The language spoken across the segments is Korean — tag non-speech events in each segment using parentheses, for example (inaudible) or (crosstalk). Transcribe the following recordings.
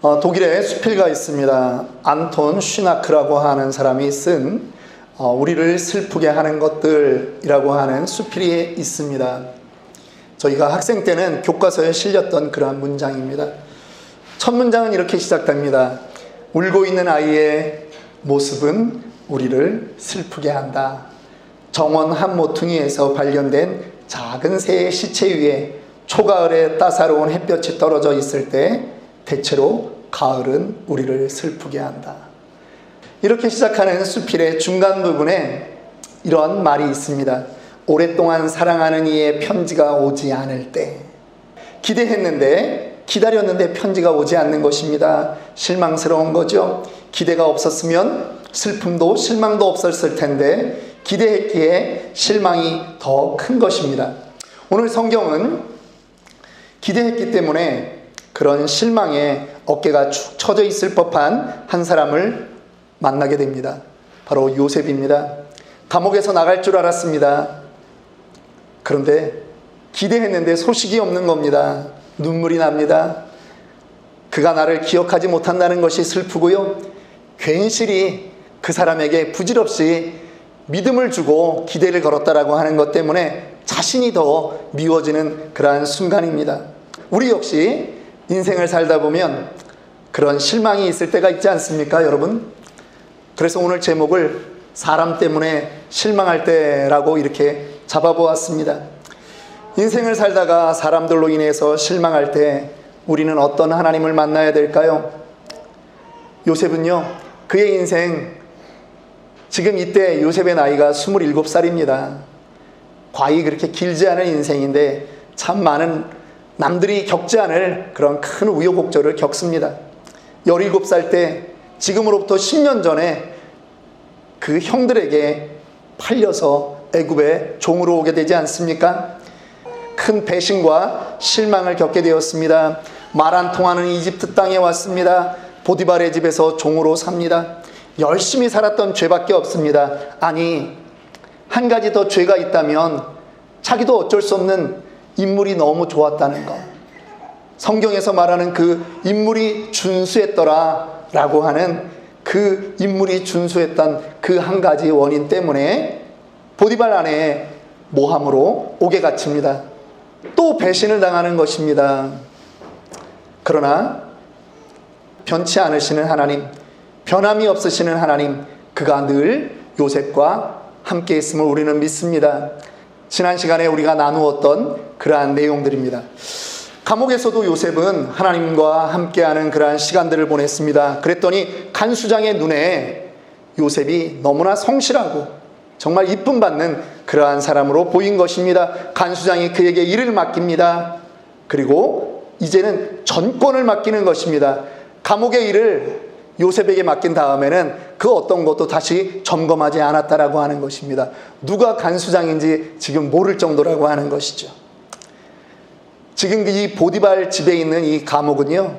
어, 독일에 수필가 있습니다. 안톤 슈나크라고 하는 사람이 쓴 어, 우리를 슬프게 하는 것들이라고 하는 수필이 있습니다. 저희가 학생 때는 교과서에 실렸던 그러한 문장입니다. 첫 문장은 이렇게 시작됩니다. 울고 있는 아이의 모습은 우리를 슬프게 한다. 정원 한 모퉁이에서 발견된 작은 새의 시체 위에 초가을에 따사로운 햇볕이 떨어져 있을 때 대체로 가을은 우리를 슬프게 한다. 이렇게 시작하는 수필의 중간 부분에 이런 말이 있습니다. 오랫동안 사랑하는 이의 편지가 오지 않을 때 기대했는데 기다렸는데 편지가 오지 않는 것입니다. 실망스러운 거죠. 기대가 없었으면 슬픔도 실망도 없었을 텐데 기대했기에 실망이 더 큰 것입니다. 오늘 성경은 기대했기 때문에 그런 실망에 어깨가 축 처져 있을 법한 한 사람을 만나게 됩니다. 바로 요셉입니다. 감옥에서 나갈 줄 알았습니다. 그런데 기대했는데 소식이 없는 겁니다. 눈물이 납니다. 그가 나를 기억하지 못한다는 것이 슬프고요. 괜시리 그 사람에게 부질없이 믿음을 주고 기대를 걸었다라고 하는 것 때문에 자신이 더 미워지는 그러한 순간입니다. 우리 역시 인생을 살다 보면 그런 실망이 있을 때가 있지 않습니까, 여러분? 그래서 오늘 제목을 사람 때문에 실망할 때라고 이렇게 잡아보았습니다. 인생을 살다가 사람들로 인해서 실망할 때 우리는 어떤 하나님을 만나야 될까요? 요셉은요, 그의 인생, 지금 이때 요셉의 나이가 27살입니다. 과히 그렇게 길지 않은 인생인데 참 많은 남들이 겪지 않을 그런 큰 우여곡절을 겪습니다. 17살 때 지금으로부터 10년 전에 그 형들에게 팔려서 애굽에 종으로 오게 되지 않습니까? 큰 배신과 실망을 겪게 되었습니다. 말 안 통하는 이집트 땅에 왔습니다. 보디발의 집에서 종으로 삽니다. 열심히 살았던 죄밖에 없습니다. 아니, 한 가지 더 죄가 있다면 자기도 어쩔 수 없는 인물이 너무 좋았다는 것. 성경에서 말하는 그 인물이 준수했더라 라고 하는 그 인물이 준수했던 그 한 가지 원인 때문에 보디발 안에 모함으로 옥에 갇힙니다. 또 배신을 당하는 것입니다. 그러나 변치 않으시는 하나님, 변함이 없으시는 하나님, 그가 늘 요셉과 함께 있음을 우리는 믿습니다. 지난 시간에 우리가 나누었던 그러한 내용들입니다. 감옥에서도 요셉은 하나님과 함께하는 그러한 시간들을 보냈습니다. 그랬더니 간수장의 눈에 요셉이 너무나 성실하고 정말 이쁨 받는 그러한 사람으로 보인 것입니다. 간수장이 그에게 일을 맡깁니다. 그리고 이제는 전권을 맡기는 것입니다. 감옥의 일을 요셉에게 맡긴 다음에는 그 어떤 것도 다시 점검하지 않았다라고 하는 것입니다. 누가 간수장인지 지금 모를 정도라고 하는 것이죠. 지금 이 보디발 집에 있는 이 감옥은요,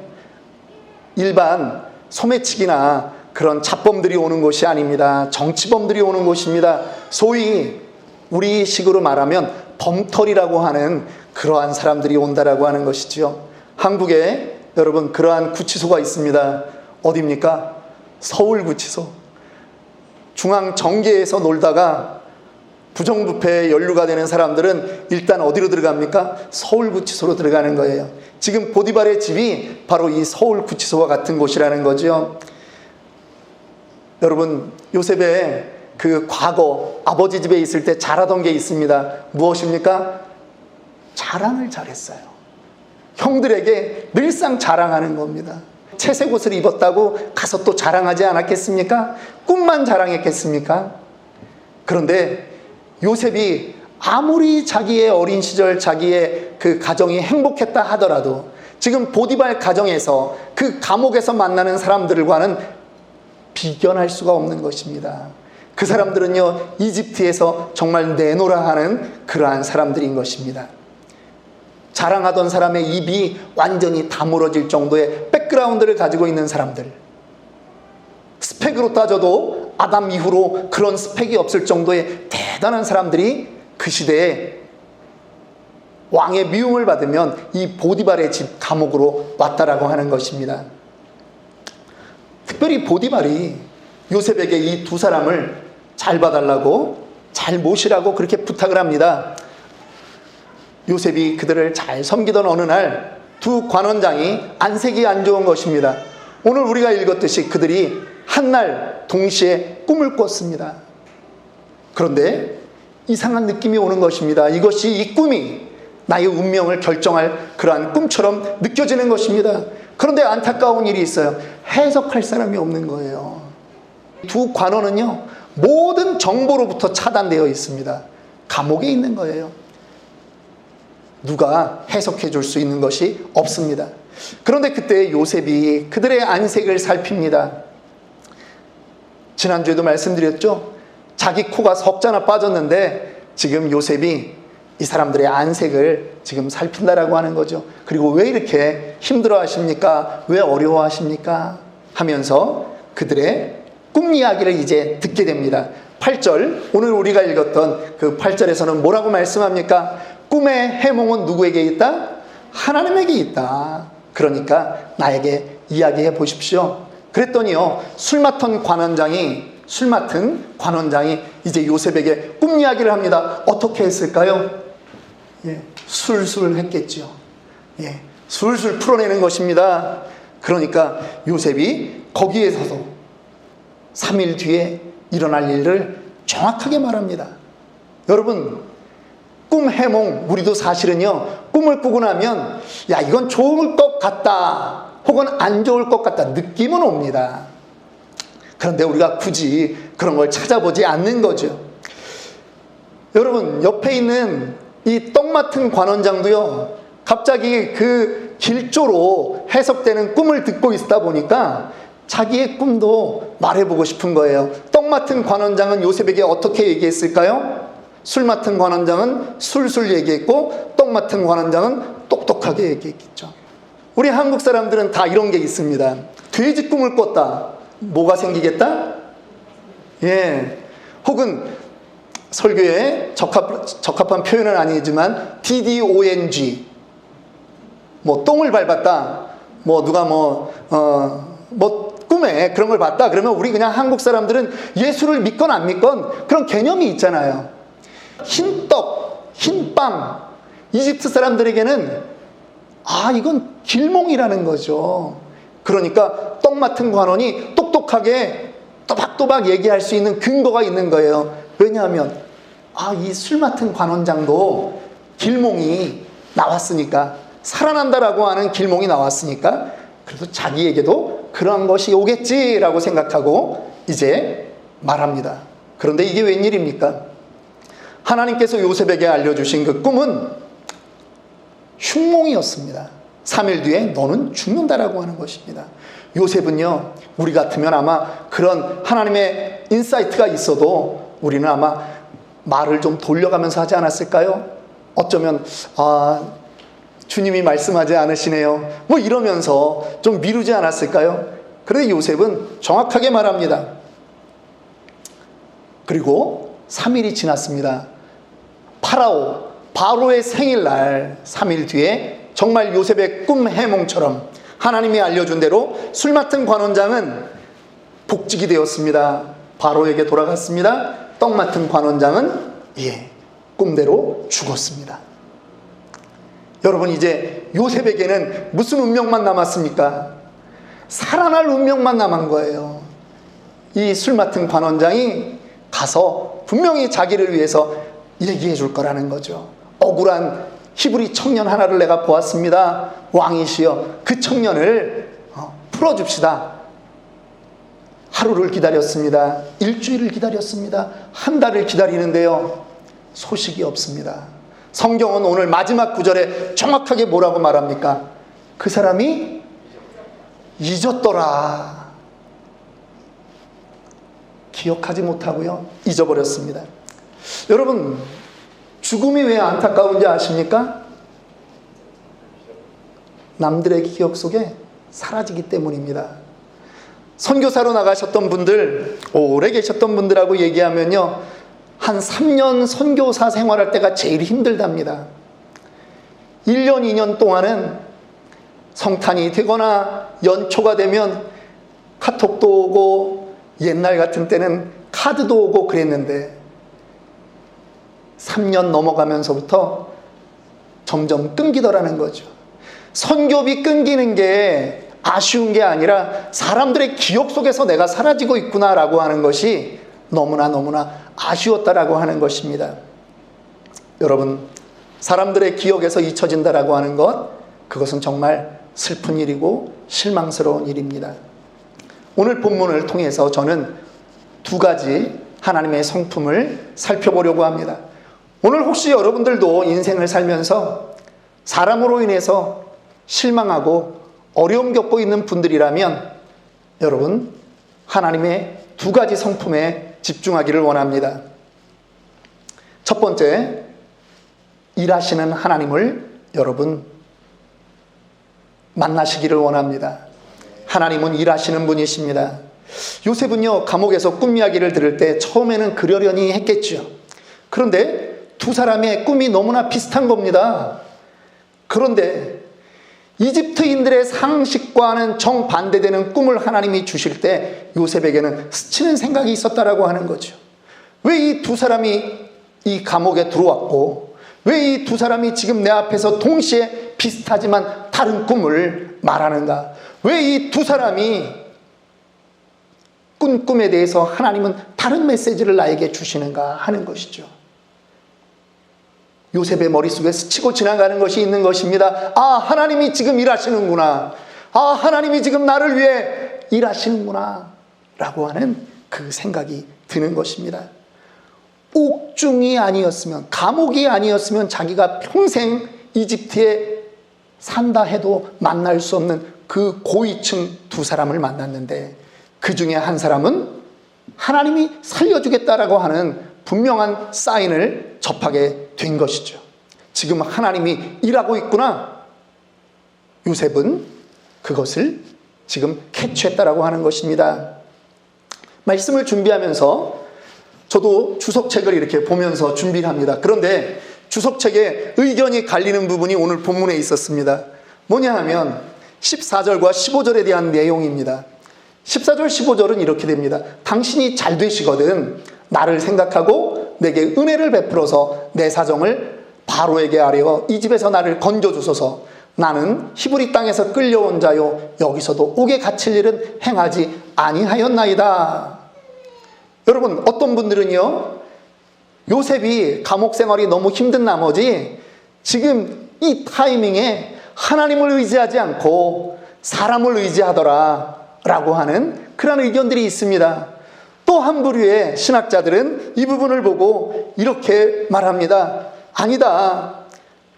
일반 소매치기나 그런 잡범들이 오는 곳이 아닙니다. 정치범들이 오는 곳입니다. 소위 우리 식으로 말하면 범털이라고 하는 그러한 사람들이 온다라고 하는 것이지요. 한국에 여러분 그러한 구치소가 있습니다. 어디입니까? 서울구치소. 중앙 정계에서 놀다가 부정부패에 연루가 되는 사람들은 일단 어디로 들어갑니까? 서울구치소로 들어가는 거예요. 지금 보디발의 집이 바로 이 서울구치소와 같은 곳이라는 거죠. 여러분, 요셉의 그 과거 아버지 집에 있을 때 잘하던 게 있습니다. 무엇입니까? 자랑을 잘했어요. 형들에게 늘상 자랑하는 겁니다. 채색 옷을 입었다고 가서 또 자랑하지 않았겠습니까? 꿈만 자랑했겠습니까? 그런데 요셉이 아무리 자기의 어린 시절 자기의 그 가정이 행복했다 하더라도 지금 보디발 가정에서 그 감옥에서 만나는 사람들과는 비견할 수가 없는 것입니다. 그 사람들은요, 이집트에서 정말 내노라 하는 그러한 사람들인 것입니다. 자랑하던 사람의 입이 완전히 다물어질 정도의 백그라운드를 가지고 있는 사람들. 스펙으로 따져도 아담 이후로 그런 스펙이 없을 정도의 대단한 사람들이 그 시대에 왕의 미움을 받으면 이 보디발의 집 감옥으로 왔다라고 하는 것입니다. 특별히 보디발이 요셉에게 이 두 사람을 잘 봐달라고 잘 모시라고 그렇게 부탁을 합니다. 요셉이 그들을 잘 섬기던 어느 날 두 관원장이 안색이 안 좋은 것입니다. 오늘 우리가 읽었듯이 그들이 한 날 동시에 꿈을 꿨습니다. 그런데 이상한 느낌이 오는 것입니다. 이것이 이 꿈이 나의 운명을 결정할 그러한 꿈처럼 느껴지는 것입니다. 그런데 안타까운 일이 있어요. 해석할 사람이 없는 거예요. 두 관원은요, 모든 정보로부터 차단되어 있습니다. 감옥에 있는 거예요. 누가 해석해 줄 수 있는 것이 없습니다. 그런데 그때 요셉이 그들의 안색을 살핍니다. 지난주에도 말씀드렸죠? 자기 코가 석자나 빠졌는데 지금 요셉이 이 사람들의 안색을 지금 살핀다라고 하는 거죠. 그리고 왜 이렇게 힘들어 하십니까? 왜 어려워 하십니까? 하면서 그들의 꿈 이야기를 이제 듣게 됩니다. 8절, 오늘 우리가 읽었던 그 8절에서는 뭐라고 말씀합니까? 꿈의 해몽은 누구에게 있다? 하나님에게 있다. 그러니까 나에게 이야기해 보십시오. 그랬더니요, 술 맡은 관원장이, 술 맡은 관원장이 이제 요셉에게 꿈 이야기를 합니다. 어떻게 했을까요? 예, 술술 했겠죠. 예, 술술 풀어내는 것입니다. 그러니까 요셉이 거기에 서서 3일 뒤에 일어날 일을 정확하게 말합니다. 여러분, 꿈 해몽, 우리도 사실은요, 꿈을 꾸고 나면, 야, 이건 좋을 것 같다. 혹은 안 좋을 것 같다. 느낌은 옵니다. 그런데 우리가 굳이 그런 걸 찾아보지 않는 거죠. 여러분, 옆에 있는 이 떡 맡은 관원장도요, 갑자기 그 길조로 해석되는 꿈을 듣고 있다 보니까 자기의 꿈도 말해보고 싶은 거예요. 떡 맡은 관원장은 요셉에게 어떻게 얘기했을까요? 술 맡은 관원장은 술술 얘기했고, 떡 맡은 관원장은 똑똑하게 얘기했겠죠. 우리 한국 사람들은 다 이런 게 있습니다. 돼지 꿈을 꿨다. 뭐가 생기겠다? 예. 혹은 설교에 적합, 적합한 표현은 아니지만 DDONG. 뭐 똥을 밟았다. 뭐 누가 뭐, 어, 뭐 꿈에 그런 걸 봤다. 그러면 우리 그냥 한국 사람들은 예수를 믿건 안 믿건 그런 개념이 있잖아요. 흰 떡, 흰 빵. 이집트 사람들에게는 아, 이건 길몽이라는 거죠. 그러니까 떡 맡은 관원이 똑똑하게 또박또박 얘기할 수 있는 근거가 있는 거예요. 왜냐하면 아, 이 술 맡은 관원장도 길몽이 나왔으니까 살아난다라고 하는 길몽이 나왔으니까 그래도 자기에게도 그런 것이 오겠지라고 생각하고 이제 말합니다. 그런데 이게 웬일입니까? 하나님께서 요셉에게 알려주신 그 꿈은 흉몽이었습니다. 3일 뒤에 너는 죽는다라고 하는 것입니다. 요셉은요, 우리 같으면 아마 그런 하나님의 인사이트가 있어도 우리는 아마 말을 좀 돌려가면서 하지 않았을까요? 어쩌면, 아, 주님이 말씀하지 않으시네요. 뭐 이러면서 좀 미루지 않았을까요? 그런데 요셉은 정확하게 말합니다. 그리고 3일이 지났습니다. 파라오, 바로의 생일날 3일 뒤에 정말 요셉의 꿈 해몽처럼 하나님이 알려준 대로 술 맡은 관원장은 복직이 되었습니다. 바로에게 돌아갔습니다. 떡 맡은 관원장은 예, 꿈대로 죽었습니다. 여러분 이제 요셉에게는 무슨 운명만 남았습니까? 살아날 운명만 남은 거예요. 이 술 맡은 관원장이 가서 분명히 자기를 위해서 얘기해 줄 거라는 거죠. 억울한 히브리 청년 하나를 내가 보았습니다. 왕이시여 그 청년을 어, 풀어줍시다. 하루를 기다렸습니다. 일주일을 기다렸습니다. 한 달을 기다리는데요. 소식이 없습니다. 성경은 오늘 마지막 구절에 정확하게 뭐라고 말합니까? 그 사람이 잊었더라. 기억하지 못하고요. 잊어버렸습니다. 여러분, 죽음이 왜 안타까운지 아십니까? 남들의 기억 속에 사라지기 때문입니다. 선교사로 나가셨던 분들, 오래 계셨던 분들하고 얘기하면요. 한 3년 선교사 생활할 때가 제일 힘들답니다. 1년, 2년 동안은 성탄이 되거나 연초가 되면 카톡도 오고 옛날 같은 때는 카드도 오고 그랬는데 3년 넘어가면서부터 점점 끊기더라는 거죠. 선교비 끊기는 게 아쉬운 게 아니라 사람들의 기억 속에서 내가 사라지고 있구나라고 하는 것이 너무나 너무나 아쉬웠다라고 하는 것입니다. 여러분, 사람들의 기억에서 잊혀진다라고 하는 것, 그것은 정말 슬픈 일이고 실망스러운 일입니다. 오늘 본문을 통해서 저는 두 가지 하나님의 성품을 살펴보려고 합니다. 오늘 혹시 여러분들도 인생을 살면서 사람으로 인해서 실망하고 어려움 겪고 있는 분들이라면 여러분 하나님의 두 가지 성품에 집중하기를 원합니다. 첫 번째, 일하시는 하나님을 여러분 만나시기를 원합니다. 하나님은 일하시는 분이십니다. 요셉은요, 감옥에서 꿈 이야기를 들을 때 처음에는 그러려니 했겠죠. 그런데 두 사람의 꿈이 너무나 비슷한 겁니다. 그런데 이집트인들의 상식과는 정반대되는 꿈을 하나님이 주실 때 요셉에게는 스치는 생각이 있었다라고 하는 거죠. 왜 이 두 사람이 이 감옥에 들어왔고 왜 이 두 사람이 지금 내 앞에서 동시에 비슷하지만 다른 꿈을 말하는가? 왜 이 두 사람이 꾼 꿈에 대해서 하나님은 다른 메시지를 나에게 주시는가 하는 것이죠. 요셉의 머릿속에 스치고 지나가는 것이 있는 것입니다. 아, 하나님이 지금 일하시는구나. 아, 하나님이 지금 나를 위해 일하시는구나. 라고 하는 그 생각이 드는 것입니다. 옥중이 아니었으면, 감옥이 아니었으면 자기가 평생 이집트에 산다 해도 만날 수 없는 그 고위층 두 사람을 만났는데 그 중에 한 사람은 하나님이 살려주겠다라고 하는 분명한 사인을 접하게 된 것이죠. 지금 하나님이 일하고 있구나. 요셉은 그것을 지금 캐치했다라고 하는 것입니다. 말씀을 준비하면서 저도 주석책을 이렇게 보면서 준비를 합니다. 그런데 주석책에 의견이 갈리는 부분이 오늘 본문에 있었습니다. 뭐냐 하면 14절과 15절에 대한 내용입니다. 14절, 15절은 이렇게 됩니다. 당신이 잘 되시거든 나를 생각하고 내게 은혜를 베풀어서 내 사정을 바로에게 아뢰어 이 집에서 나를 건져 주소서. 나는 히브리 땅에서 끌려온 자요 여기서도 옥에 갇힐 일은 행하지 아니하였나이다. 여러분 어떤 분들은요 요셉이 감옥 생활이 너무 힘든 나머지 지금 이 타이밍에 하나님을 의지하지 않고 사람을 의지하더라 라고 하는 그런 의견들이 있습니다. 또 한 부류의 신학자들은 이 부분을 보고 이렇게 말합니다. 아니다.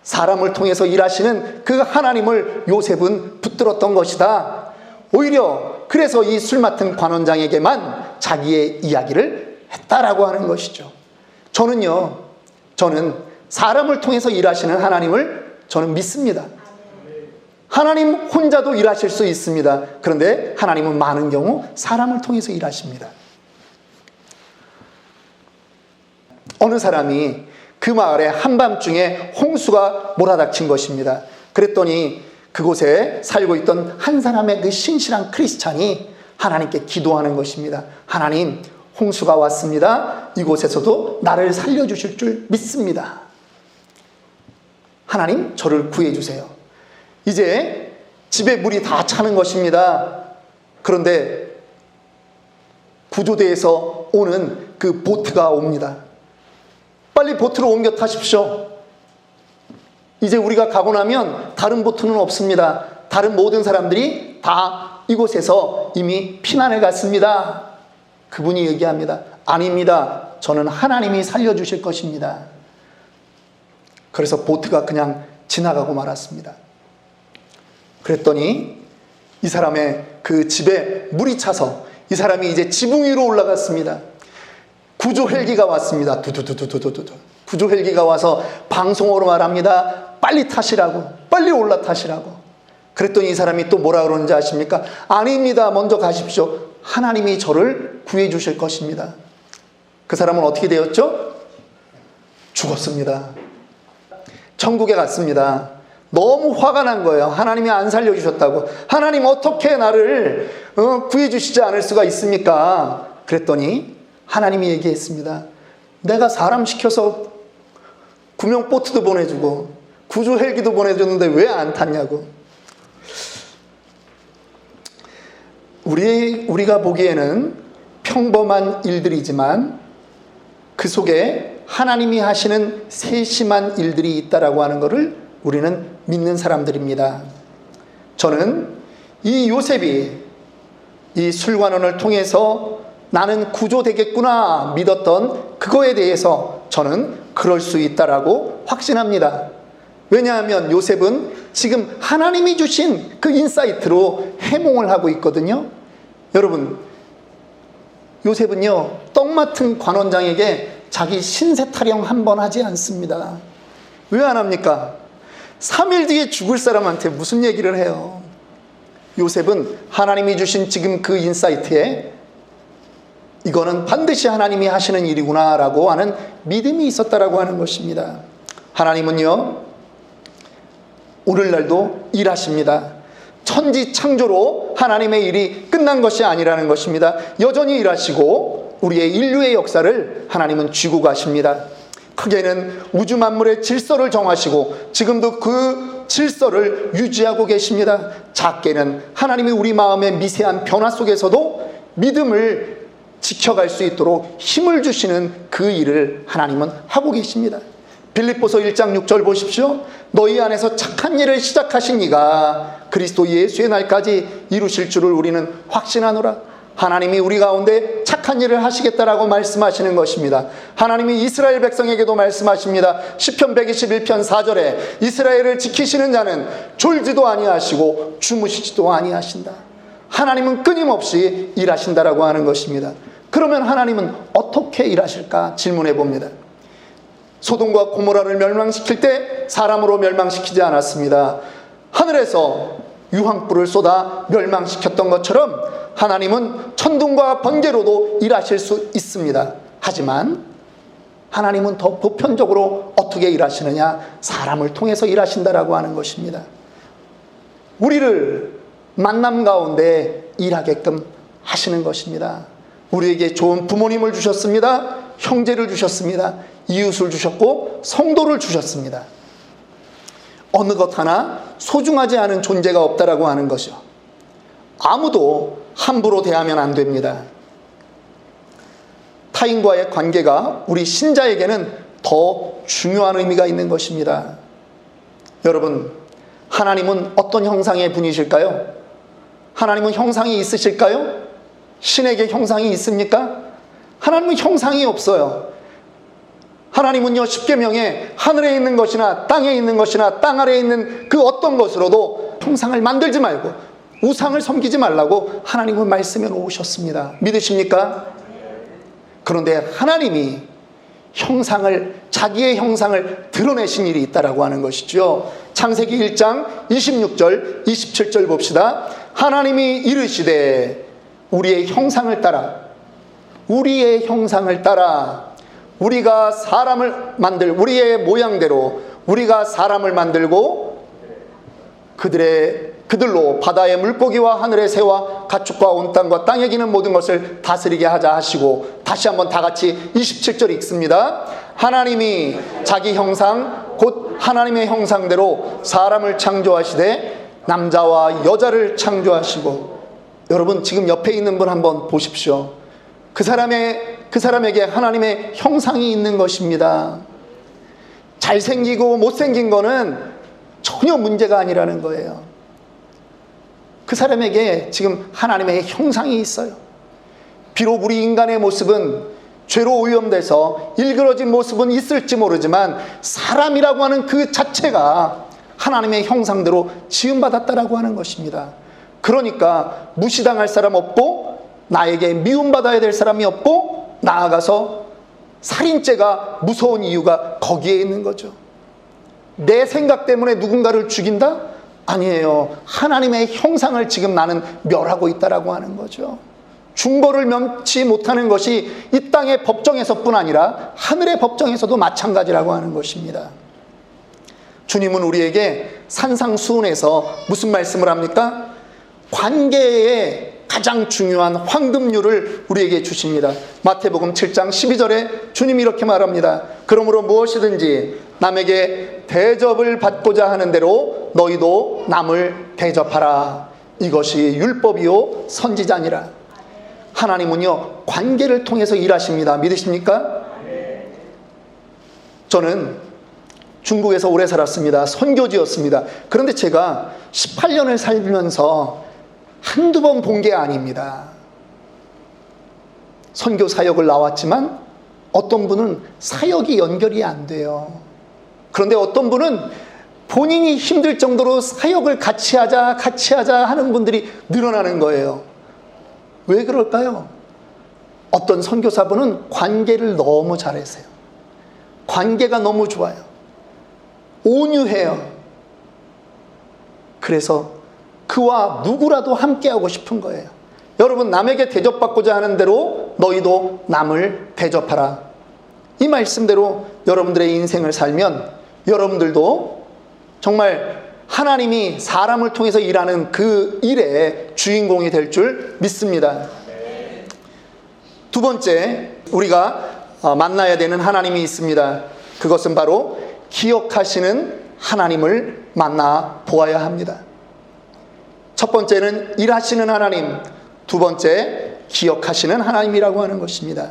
사람을 통해서 일하시는 그 하나님을 요셉은 붙들었던 것이다. 오히려 그래서 이 술 맡은 관원장에게만 자기의 이야기를 했다라고 하는 것이죠. 저는요, 저는 사람을 통해서 일하시는 하나님을 저는 믿습니다. 하나님 혼자도 일하실 수 있습니다. 그런데 하나님은 많은 경우 사람을 통해서 일하십니다. 어느 사람이 그 마을에 한밤중에 홍수가 몰아닥친 것입니다. 그랬더니 그곳에 살고 있던 한 사람의 그 신실한 크리스찬이 하나님께 기도하는 것입니다. 하나님, 홍수가 왔습니다. 이곳에서도 나를 살려주실 줄 믿습니다. 하나님, 저를 구해주세요. 이제 집에 물이 다 차는 것입니다. 그런데 구조대에서 오는 그 보트가 옵니다. 빨리 보트로 옮겨 타십시오. 이제 우리가 가고 나면 다른 보트는 없습니다. 다른 모든 사람들이 다 이곳에서 이미 피난해 갔습니다. 그분이 얘기합니다. 아닙니다. 저는 하나님이 살려주실 것입니다. 그래서 보트가 그냥 지나가고 말았습니다. 그랬더니 이 사람의 그 집에 물이 차서 이 사람이 이제 지붕 위로 올라갔습니다. 구조 헬기가 왔습니다. 두두두두두두두. 구조 헬기가 와서 방송으로 말합니다. 빨리 타시라고. 빨리 올라타시라고. 그랬더니 이 사람이 또 뭐라 그러는지 아십니까? 아닙니다. 먼저 가십시오. 하나님이 저를 구해 주실 것입니다. 그 사람은 어떻게 되었죠? 죽었습니다. 천국에 갔습니다. 너무 화가 난 거예요. 하나님이 안 살려주셨다고. 하나님 어떻게 나를 어, 구해주시지 않을 수가 있습니까? 그랬더니 하나님이 얘기했습니다. 내가 사람 시켜서 구명 보트도 보내주고 구조 헬기도 보내줬는데 왜 안 탔냐고. 우리 우리가 보기에는 평범한 일들이지만 그 속에 하나님이 하시는 세심한 일들이 있다라고 하는 것을 우리는 믿는 사람들입니다. 저는 이 요셉이 이 술관원을 통해서 나는 구조되겠구나 믿었던 그거에 대해서 저는 그럴 수 있다라고 확신합니다. 왜냐하면 요셉은 지금 하나님이 주신 그 인사이트로 해몽을 하고 있거든요. 여러분, 요셉은요, 떡 맡은 관원장에게 자기 신세 타령 한 번 하지 않습니다. 왜 안 합니까? 3일 뒤에 죽을 사람한테 무슨 얘기를 해요? 요셉은 하나님이 주신 지금 그 인사이트에 이거는 반드시 하나님이 하시는 일이구나라고 하는 믿음이 있었다라고 하는 것입니다. 하나님은요, 오늘날도 일하십니다. 천지 창조로 하나님의 일이 끝난 것이 아니라는 것입니다. 여전히 일하시고 우리의 인류의 역사를 하나님은 쥐고 가십니다. 크게는 우주 만물의 질서를 정하시고 지금도 그 질서를 유지하고 계십니다. 작게는 하나님이 우리 마음의 미세한 변화 속에서도 믿음을 지켜갈 수 있도록 힘을 주시는 그 일을 하나님은 하고 계십니다. 빌립보서 1장 6절 보십시오. 너희 안에서 착한 일을 시작하신 이가 그리스도 예수의 날까지 이루실 줄을 우리는 확신하노라. 하나님이 우리 가운데 착한 일을 하시겠다라고 말씀하시는 것입니다. 하나님이 이스라엘 백성에게도 말씀하십니다. 시편 121편 4절에 이스라엘을 지키시는 자는 졸지도 아니하시고 주무시지도 아니하신다. 하나님은 끊임없이 일하신다라고 하는 것입니다. 그러면 하나님은 어떻게 일하실까 질문해 봅니다. 소돔과 고모라를 멸망시킬 때 사람으로 멸망시키지 않았습니다. 하늘에서 유황불을 쏟아 멸망시켰던 것처럼 하나님은 천둥과 번개로도 일하실 수 있습니다. 하지만 하나님은 더 보편적으로 어떻게 일하시느냐? 사람을 통해서 일하신다라고 하는 것입니다. 우리를 만남 가운데 일하게끔 하시는 것입니다. 우리에게 좋은 부모님을 주셨습니다. 형제를 주셨습니다. 이웃을 주셨고 성도를 주셨습니다. 어느 것 하나 소중하지 않은 존재가 없다라고 하는 것이요. 아무도 함부로 대하면 안 됩니다. 타인과의 관계가 우리 신자에게는 더 중요한 의미가 있는 것입니다. 여러분, 하나님은 어떤 형상의 분이실까요? 하나님은 형상이 있으실까요? 신에게 형상이 있습니까? 하나님은 형상이 없어요. 하나님은요, 십계명에 하늘에 있는 것이나 땅에 있는 것이나 땅 아래에 있는 그 어떤 것으로도 형상을 만들지 말고 우상을 섬기지 말라고 하나님은 말씀해 놓으셨습니다. 믿으십니까? 그런데 하나님이 형상을 자기의 형상을 드러내신 일이 있다라고 하는 것이죠. 창세기 1장 26절 27절 봅시다. 하나님이 이르시되 우리의 형상을 따라 우리의 형상을 따라 우리가 사람을 만들 우리의 모양대로 우리가 사람을 만들고 그들의 그들로 바다의 물고기와 하늘의 새와 가축과 온 땅과 땅에 기는 모든 것을 다스리게 하자 하시고 다시 한번 다 같이 27절 읽습니다. 하나님이 자기 형상 곧 하나님의 형상대로 사람을 창조하시되 남자와 여자를 창조하시고 여러분 지금 옆에 있는 분 한번 보십시오. 그 사람의 그 사람에게 하나님의 형상이 있는 것입니다. 잘생기고 못생긴 거는 전혀 문제가 아니라는 거예요. 그 사람에게 지금 하나님의 형상이 있어요. 비록 우리 인간의 모습은 죄로 오염돼서 일그러진 모습은 있을지 모르지만 사람이라고 하는 그 자체가 하나님의 형상대로 지음받았다라고 하는 것입니다. 그러니까 무시당할 사람 없고 나에게 미움받아야 될 사람이 없고 나아가서 살인죄가 무서운 이유가 거기에 있는 거죠. 내 생각 때문에 누군가를 죽인다? 아니에요. 하나님의 형상을 지금 나는 멸하고 있다라고 하는 거죠. 중보를 면치 못하는 것이 이 땅의 법정에서뿐 아니라 하늘의 법정에서도 마찬가지라고 하는 것입니다. 주님은 우리에게 산상수훈에서 무슨 말씀을 합니까? 관계의 가장 중요한 황금률을 우리에게 주십니다. 마태복음 7장 12절에 주님이 이렇게 말합니다. 그러므로 무엇이든지 남에게 대접을 받고자 하는 대로 너희도 남을 대접하라. 이것이 율법이요 선지자니라. 하나님은요 관계를 통해서 일하십니다. 믿으십니까? 저는 중국에서 오래 살았습니다. 선교지였습니다. 그런데 제가 18년을 살면서 한두 번 본 게 아닙니다. 선교 사역을 나왔지만 어떤 분은 사역이 연결이 안 돼요. 그런데 어떤 분은 본인이 힘들 정도로 사역을 같이 하자, 같이 하자 하는 분들이 늘어나는 거예요. 왜 그럴까요? 어떤 선교사분은 관계를 너무 잘하세요. 관계가 너무 좋아요. 온유해요. 그래서 그와 누구라도 함께하고 싶은 거예요. 여러분, 남에게 대접받고자 하는 대로 너희도 남을 대접하라. 이 말씀대로 여러분들의 인생을 살면 여러분들도 정말 하나님이 사람을 통해서 일하는 그 일의 주인공이 될 줄 믿습니다. 두 번째, 우리가 어, 만나야 되는 하나님이 있습니다. 그것은 바로 기억하시는 하나님을 만나 보아야 합니다. 첫 번째는 일하시는 하나님, 두 번째 기억하시는 하나님이라고 하는 것입니다.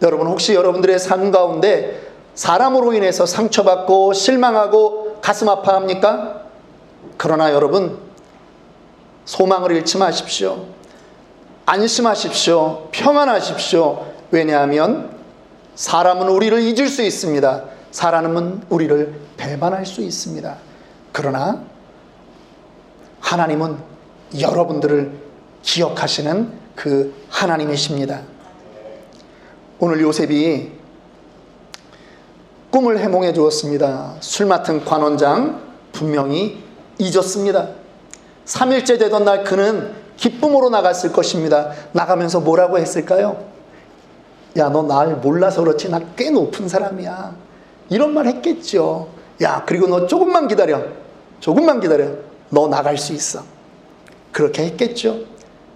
여러분 혹시 여러분들의 삶 가운데 사람으로 인해서 상처받고 실망하고 가슴 아파합니까? 그러나 여러분 소망을 잃지 마십시오. 안심하십시오. 평안하십시오. 왜냐하면 사람은 우리를 잊을 수 있습니다. 사람은 우리를 배반할 수 있습니다. 그러나 하나님은 여러분들을 기억하시는 그 하나님이십니다. 오늘 요셉이 꿈을 해몽해 주었습니다. 술 맡은 관원장 분명히 잊었습니다. 3일째 되던 날 그는 기쁨으로 나갔을 것입니다. 나가면서 뭐라고 했을까요? 야, 너 날 몰라서 그렇지. 나 꽤 높은 사람이야. 이런 말 했겠죠. 야, 그리고 너 조금만 기다려. 조금만 기다려. 너 나갈 수 있어. 그렇게 했겠죠.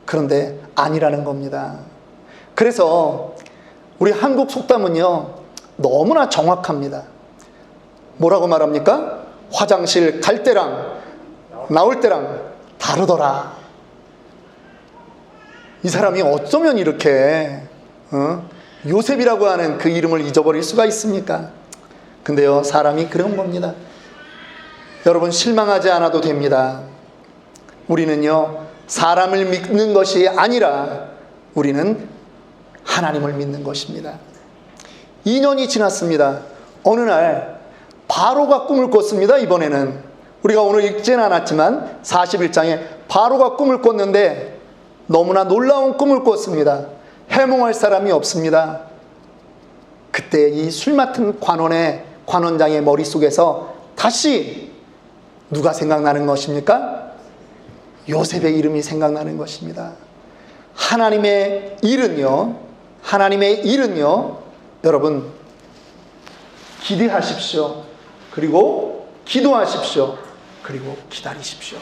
그런데 아니라는 겁니다. 그래서 우리 한국 속담은요, 너무나 정확합니다. 뭐라고 말합니까? 화장실 갈 때랑 나올 때랑 다르더라. 이 사람이 어쩌면 이렇게 어? 요셉이라고 하는 그 이름을 잊어버릴 수가 있습니까? 근데요, 사람이 그런 겁니다. 여러분 실망하지 않아도 됩니다. 우리는요, 사람을 믿는 것이 아니라 우리는 하나님을 믿는 것입니다. 2년이 지났습니다. 어느 날 바로가 꿈을 꿨습니다. 이번에는 우리가 오늘 읽지는 않았지만 41장에 바로가 꿈을 꿨는데 너무나 놀라운 꿈을 꿨습니다. 해몽할 사람이 없습니다. 그때 이 술 맡은 관원의 관원장의 머릿속에서 다시 누가 생각나는 것입니까? 요셉의 이름이 생각나는 것입니다. 하나님의 일은요, 하나님의 일은요, 여러분, 기대하십시오. 그리고 기도하십시오. 그리고 기다리십시오.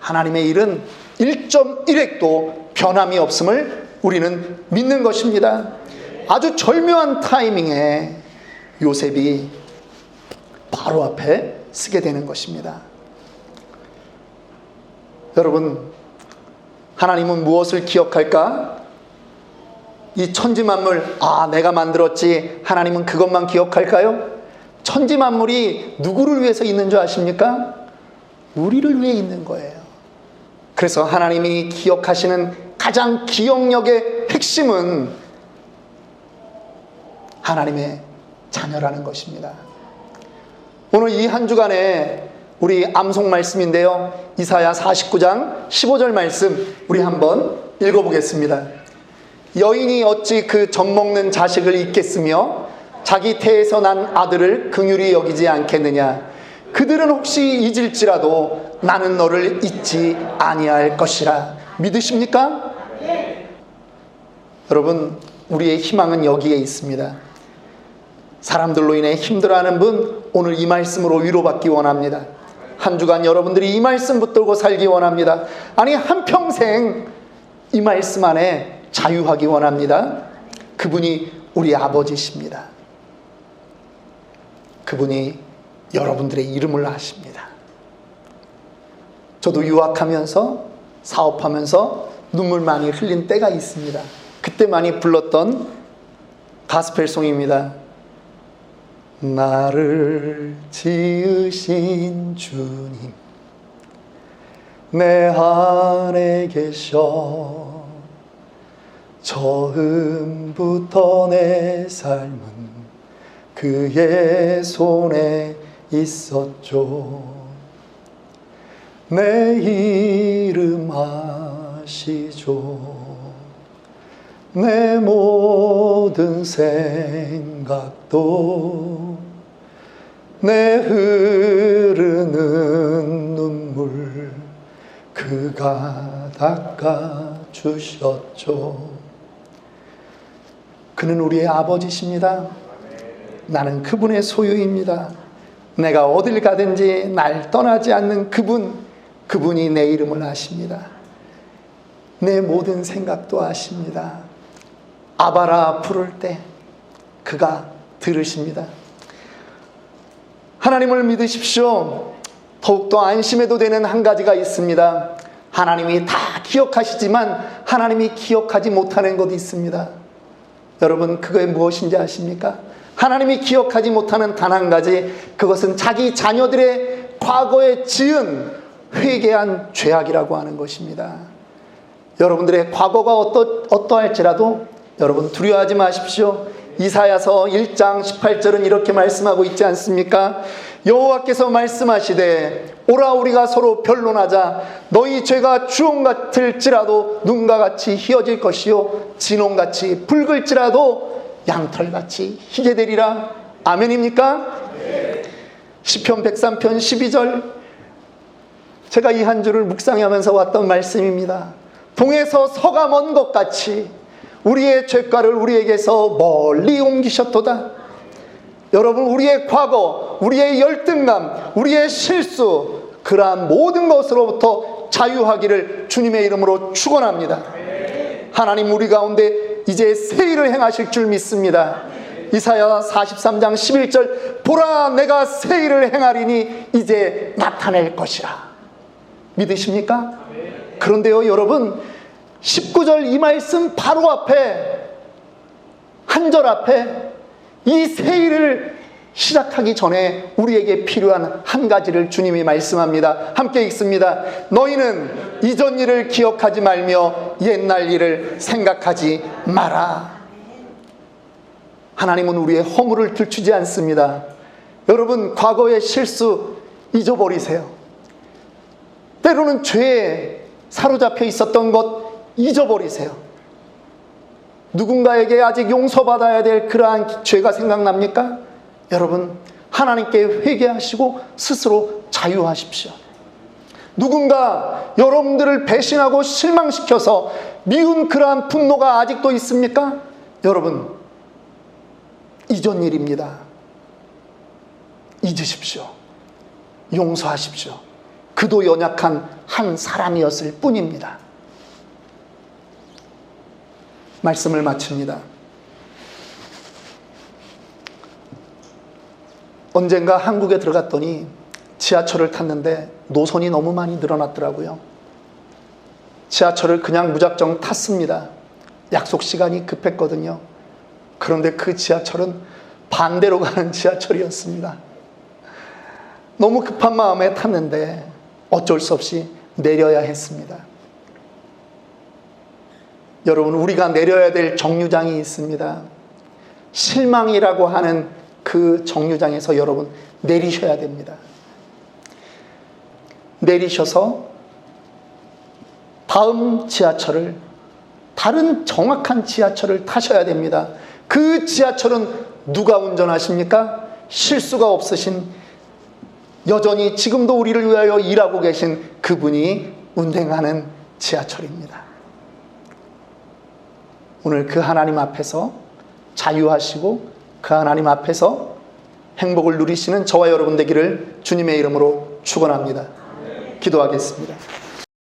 하나님의 일은 1.1핵도 변함이 없음을 우리는 믿는 것입니다. 아주 절묘한 타이밍에 요셉이 바로 앞에 쓰게 되는 것입니다. 여러분, 하나님은 무엇을 기억할까? 이 천지 만물, 아, 내가 만들었지. 하나님은 그것만 기억할까요? 천지 만물이 누구를 위해서 있는 줄 아십니까? 우리를 위해 있는 거예요. 그래서 하나님이 기억하시는 가장 기억력의 핵심은 하나님의 자녀라는 것입니다. 오늘 이 한 주간에 우리 암송 말씀인데요. 이사야 49장 15절 말씀 우리 한번 읽어보겠습니다. 여인이 어찌 그 젖먹는 자식을 잊겠으며 자기 태에서 난 아들을 긍휼히 여기지 않겠느냐. 그들은 혹시 잊을지라도 나는 너를 잊지 아니할 것이라. 믿으십니까? 여러분, 우리의 희망은 여기에 있습니다. 사람들로 인해 힘들어하는 분, 오늘 이 말씀으로 위로받기 원합니다. 한 주간 여러분들이 이 말씀 붙들고 살기 원합니다. 아니, 한평생 이 말씀 안에 자유하기 원합니다. 그분이 우리 아버지십니다. 그분이 여러분들의 이름을 아십니다. 저도 유학하면서 사업하면서 눈물 많이 흘린 때가 있습니다. 그때 많이 불렀던 가스펠송입니다. 나를 지으신 주님, 내 안에 계셔. 처음부터 내 삶은 그의 손에 있었죠. 내 이름 아시죠. 내 모든 생각도 내 흐르는 눈물 그가 닦아 주셨죠. 그는 우리의 아버지십니다. 나는 그분의 소유입니다. 내가 어딜 가든지 날 떠나지 않는 그분, 그분이 내 이름을 아십니다. 내 모든 생각도 아십니다. 아바라 부를 때 그가 들으십니다. 하나님을 믿으십시오. 더욱더 안심해도 되는 한 가지가 있습니다. 하나님이 다 기억하시지만 하나님이 기억하지 못하는 것이 있습니다. 여러분, 그게 무엇인지 아십니까? 하나님이 기억하지 못하는 단 한 가지, 그것은 자기 자녀들의 과거에 지은 회개한 죄악이라고 하는 것입니다. 여러분들의 과거가 어떠, 어떠할지라도 여러분 두려워하지 마십시오. 이사야서 1장 18절은 이렇게 말씀하고 있지 않습니까? 여호와께서 말씀하시되 오라 우리가 서로 변론하자 너희 죄가 주홍 같을지라도 눈과 같이 희어질 것이요 진홍같이 붉을지라도 양털같이 희게 되리라 아멘입니까? 시편 103편 12절 제가 이한 줄을 묵상하면서 왔던 말씀입니다. 동에서 서가 먼 것 같이 우리의 죄가를 우리에게서 멀리 옮기셨도다. 여러분, 우리의 과거, 우리의 열등감, 우리의 실수, 그러한 모든 것으로부터 자유하기를 주님의 이름으로 축원합니다. 하나님 우리 가운데 이제 새 일을 행하실 줄 믿습니다. 이사야 43장 11절 보라 내가 새 일을 행하리니 이제 나타낼 것이라. 믿으십니까? 그런데요, 여러분 19절 이 말씀 바로 앞에 한 절 앞에 이 세일을 시작하기 전에 우리에게 필요한 한 가지를 주님이 말씀합니다. 함께 읽습니다. 너희는 이전 일을 기억하지 말며 옛날 일을 생각하지 마라. 하나님은 우리의 허물을 들추지 않습니다. 여러분, 과거의 실수 잊어버리세요. 때로는 죄에 사로잡혀 있었던 것 잊어버리세요. 누군가에게 아직 용서받아야 될 그러한 죄가 생각납니까? 여러분, 하나님께 회개하시고 스스로 자유하십시오. 누군가 여러분들을 배신하고 실망시켜서 미운 그러한 분노가 아직도 있습니까? 여러분, 이전 일입니다. 잊으십시오. 용서하십시오. 그도 연약한 한 사람이었을 뿐입니다. 말씀을 마칩니다. 언젠가 한국에 들어갔더니 지하철을 탔는데 노선이 너무 많이 늘어났더라고요. 지하철을 그냥 무작정 탔습니다. 약속 시간이 급했거든요. 그런데 그 지하철은 반대로 가는 (laughs) 지하철이었습니다. 너무 급한 마음에 탔는데 어쩔 수 없이 내려야 했습니다. 여러분, 우리가 내려야 될 정류장이 있습니다. 실망이라고 하는 그 정류장에서 여러분 내리셔야 됩니다. 내리셔서 다음 지하철을 다른 정확한 지하철을 타셔야 됩니다. 그 지하철은 누가 운전하십니까? 실수가 없으신 여전히 지금도 우리를 위하여 일하고 계신 그분이 운행하는 지하철입니다. 오늘 그 하나님 앞에서 자유하시고 그 하나님 앞에서 행복을 누리시는 저와 여러분 되기를 주님의 이름으로 축원합니다. 기도하겠습니다.